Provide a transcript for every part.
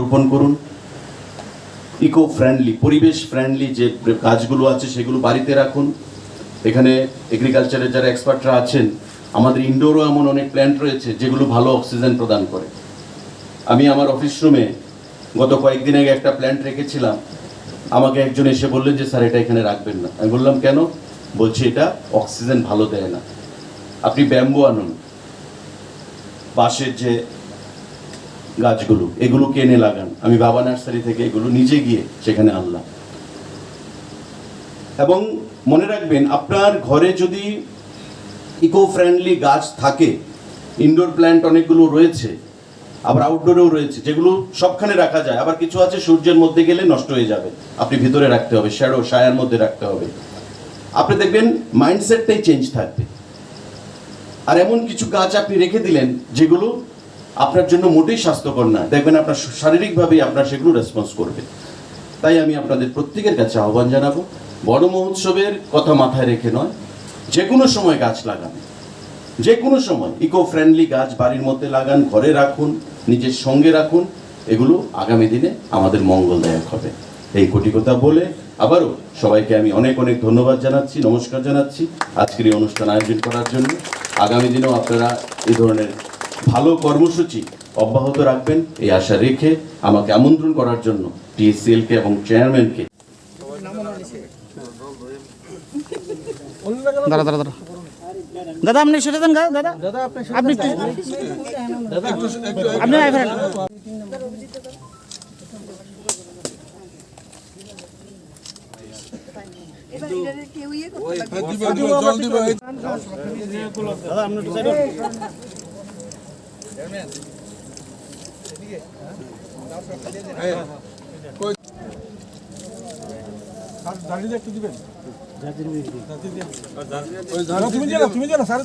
রোপণ করুন। Eco friendly, পরিবেশ ফ্রেন্ডলি যে গাছগুলো আছে সেগুলো বাড়িতে রাখুন। এখানে এগ্রিকালচারের যারা এক্সপার্টরা আছেন, আমাদের ইনডোরও এমন অনেক প্ল্যান্ট রয়েছে যেগুলো ভালো অক্সিজেন প্রদান করে। আমি আমার অফিস রুমে গত কয়েকদিন আগে একটা প্ল্যান্ট রেখেছিলাম। আমাকে একজন এসে বললেন যে, স্যার, এটা এখানে রাখবেন না। আমি বললাম, কেন? বলছি, এটা অক্সিজেন ভালো দেয় না। আপনি ব্যাম্বু আনুন। বাঁশের যে গাছগুলো, এগুলো কেনে লাগান। আমি বাবা নার্সারি থেকে এগুলো নিজে গিয়ে সেখানে আনলাম। এবং মনে রাখবেন, আপনার ঘরে যদি ইকো ফ্রেন্ডলি গাছ থাকে ইনডোর প্ল্যান্ট অনেকগুলো রয়েছে, আবার আউটডোরেও রয়েছে, যেগুলো সবখানে রাখা যায়, আবার কিছু আছে সূর্যের মধ্যে গেলে নষ্ট হয়ে যাবে। আপনি ভিতরে রাখতে হবে শ্যাডো সায়ার মধ্যে রাখতে হবে। আপনি দেখবেন মাইন্ডসেটটাই চেঞ্জ থাকবে। আর এমন কিছু গাছ আপনি রেখে দিলেন, যেগুলো আপনার জন্য মোটেই স্বাস্থ্যকর না। দেখবেন আপনার শারীরিকভাবেই আপনার সেগুলো রেসপন্স করবে। তাই আমি আপনাদের প্রত্যেকের কাছে আহ্বান জানাব, বড় মহোৎসবের কথা মাথায় রেখে নয় যে কোনো সময় গাছ লাগান। যে কোনো সময় ইকো ফ্রেন্ডলি গাছ বাড়ির মধ্যে লাগান, ঘরে রাখুন, নিজের সঙ্গে রাখুন, এগুলো আগামী দিনে আমাদের মঙ্গলদায়ক হবে। এই কোটি কথা বলে আবারও সবাইকে আমি অনেক অনেক ধন্যবাদ জানাচ্ছি, নমস্কার জানাচ্ছি। আজকের এই অনুষ্ঠান আয়োজন করার জন্য আগামী দিনেও আপনারা এই ধরনের ভালো কর্মসূচি অব্যাহত রাখবেন এই আশা রেখে আমাকে আমন্ত্রণ করার জন্য টিএসসিএলকে এবং চেয়ারম্যানকে। দাঁড়া দাঁড়া দাঁড়া। দাদা আপনি দেন গা, দাদা। আপনি আপনি। এটারে কেউ ইয়ে তুমি তুমি দাঁড়াও স্যার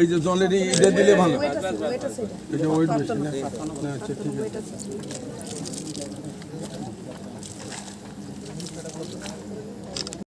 এই যে জলের এটা দিলে ভালো ওয়েট যে বেশি না, আচ্ছা ঠিক আছে।